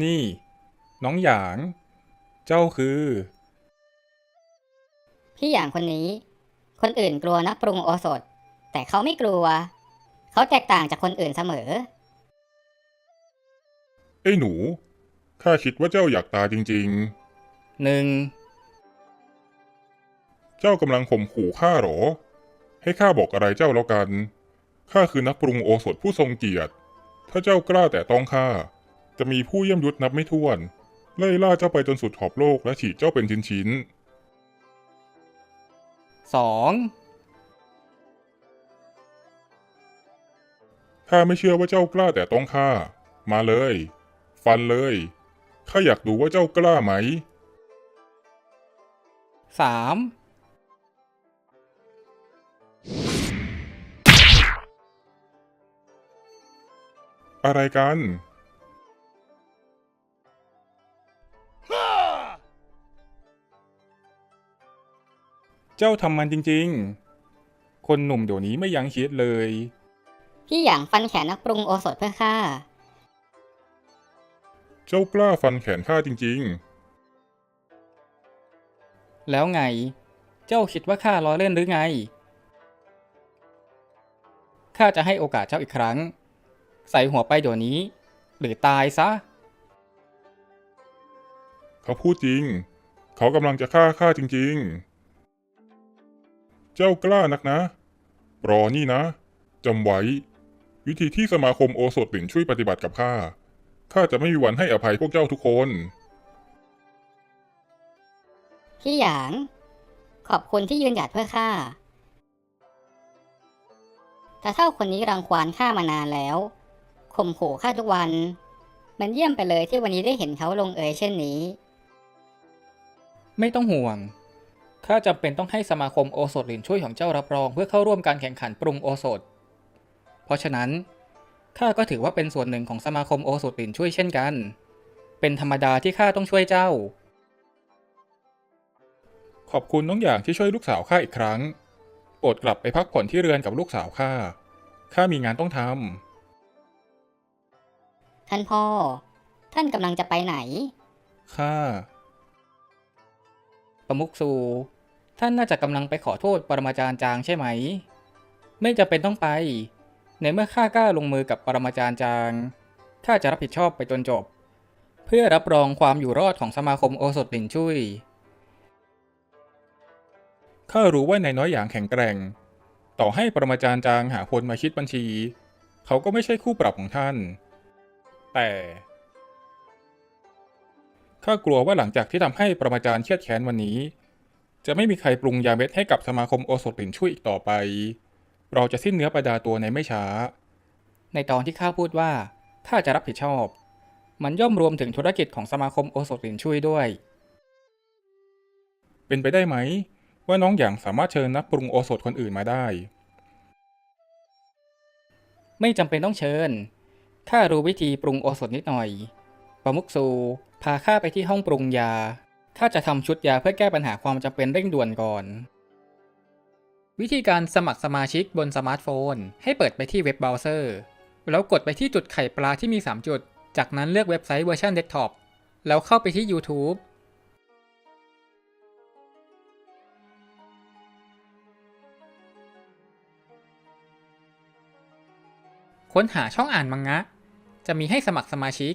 นี่ น้องหยาง เจ้าคือ พี่อย่างคนนี้ คนอื่นกลัวนักปรุงโอสถ แต่เขาไม่กลัว เขาแตกต่างจากคนอื่นเสมอ ไอ้หนู ข้าคิดว่าเจ้าอยากตายจริง หนึ่ง ๆ เจ้ากำลังข่มขู่ข้าเหรอ ให้ข้าบอกอะไรเจ้าแล้วกัน ข้าคือนักปรุงโอสถผู้ทรงเกียรติ ถ้าเจ้ากล้าแต่ต้องข้า จะมีผู้เยี่ยมยุทธนับไม่ถ้วน ไล่ล่าเจ้าไปจนสุดขอบโลกและฉีกเจ้าเป็นชิ้นสองๆข้าไม่เชื่อว่าเจ้ากล้าแต่ต้องข้ามาเลย ฟันเลยข้าอยากดูว่าเจ้ากล้าไหมสามอะไรกัน เจ้าทำมันจริงๆ คนหนุ่มเดี๋ยวนี้ไม่ยั้งคิดเลย พี่อย่างฟันแขนนักปรุงโอสถเพื่อข้า เจ้ากล้าฟันแขนข้าจริงแล้วไง เจ้าคิดว่าข้าล้อเล่นหรือไง ข้าจะให้โอกาสเจ้าอีกครั้ง ใส่หัวไปเดี๋ยวนี้ หรือตายซะ ๆ เขาพูดจริง เขากำลังจะฆ่าข้าจริง ๆ เจ้ากล้านักนะรอนี่นะจำไว้ วิธีที่สมาคมโอสถหลินช่วยปฏิบัติกับข้า ข้าจะไม่มีวันให้อภัยพวกเจ้าทุกคน พี่หยาง ขอบคุณที่ยืนหยัดเพื่อข้าแต่เท่าคนนี้รังควานข้ามานานแล้วข่มขู่ข้าทุกวัน มันเยี่ยมไปเลยที่วันนี้ได้เห็นเขาลงเอยเช่นนี้ ไม่ต้องห่วง ข้าจำเป็นต้องให้สมาคมโอสถหลินช่วยของเจ้ารับรอง เพื่อเข้าร่วมการแข่งขันปรุงโอสถ เพราะฉะนั้นข้าก็ถือว่าเป็นส่วนหนึ่งของสมาคมโอสถหลินช่วยเช่นกัน เป็นธรรมดาที่ข้าต้องช่วยเจ้า ขอบคุณน้องอย่างที่ช่วยลูกสาวข้าอีกครั้ง โปรดกลับไปพักผ่อนที่เรือนกับลูกสาวข้า ข้ามีงานต้องทท่านพ่อ ท่านกำลังจะไปไหนำข้า ประมุกสูท่านน่าจะกำลังไปขอโทษปรมาจารย์จางใช่ไหม ไม่จำเป็นต้องไป ในเมื่อข้ากล้าลงมือกับปรมาจารย์จาง ข้าจะรับผิดชอบไปจนจบ เพื่อรับรองความอยู่รอดของสมาคมโอสถหลินชุยข้ารู้ว่านายน้อยอย่างแข็งแกร่ง ต่อให้ปรมาจารย์จางหาคนมาคิดบัญชี เขาก็ไม่ใช่คู่ปรับของท่าน แต่ ข้ากลัวว่าหลังจากที่ทำให้ประมาจารย์เครียดแค้นวันนี้ จะไม่มีใครปรุงยาเม็ดให้กับสมาคมโอสถหลินช่วยอีกต่อไป เราจะสิ้นเนื้อประดาตัวในไม่ช้า ในตอนที่ข้าพูดว่าข้าจะรับผิดชอบ มันย่อมรวมถึงธุรกิจของสมาคมโอสถหลินช่วยด้วย เป็นไปได้ไหม ว่าน้องอย่างสามารถเชิญนักปรุงโอสถคนอื่นมาได้ ไม่จำเป็นต้องเชิญข้ารู้วิธีปรุงโอสถนิดหน่อย ประมุกซูพาข้าไปที่ห้องปรุงยาข้าจะทำชุดยาเพื่อแก้ปัญหาความจำเป็นเร่งด่วนก่อน วิธีการสมัครสมาชิกบนสมาร์ทโฟน ให้เปิดไปที่เว็บเบราว์เซอร์ แล้วกดไปที่จุดไข่ปลาที่มี 3 จุด จากนั้นเลือกเว็บไซต์เวอร์ชันเดสก์ท็อปแล้วเข้าไปที่ YouTube ค้นหาช่องอ่านมังงะ จะมีให้สมัครสมาชิก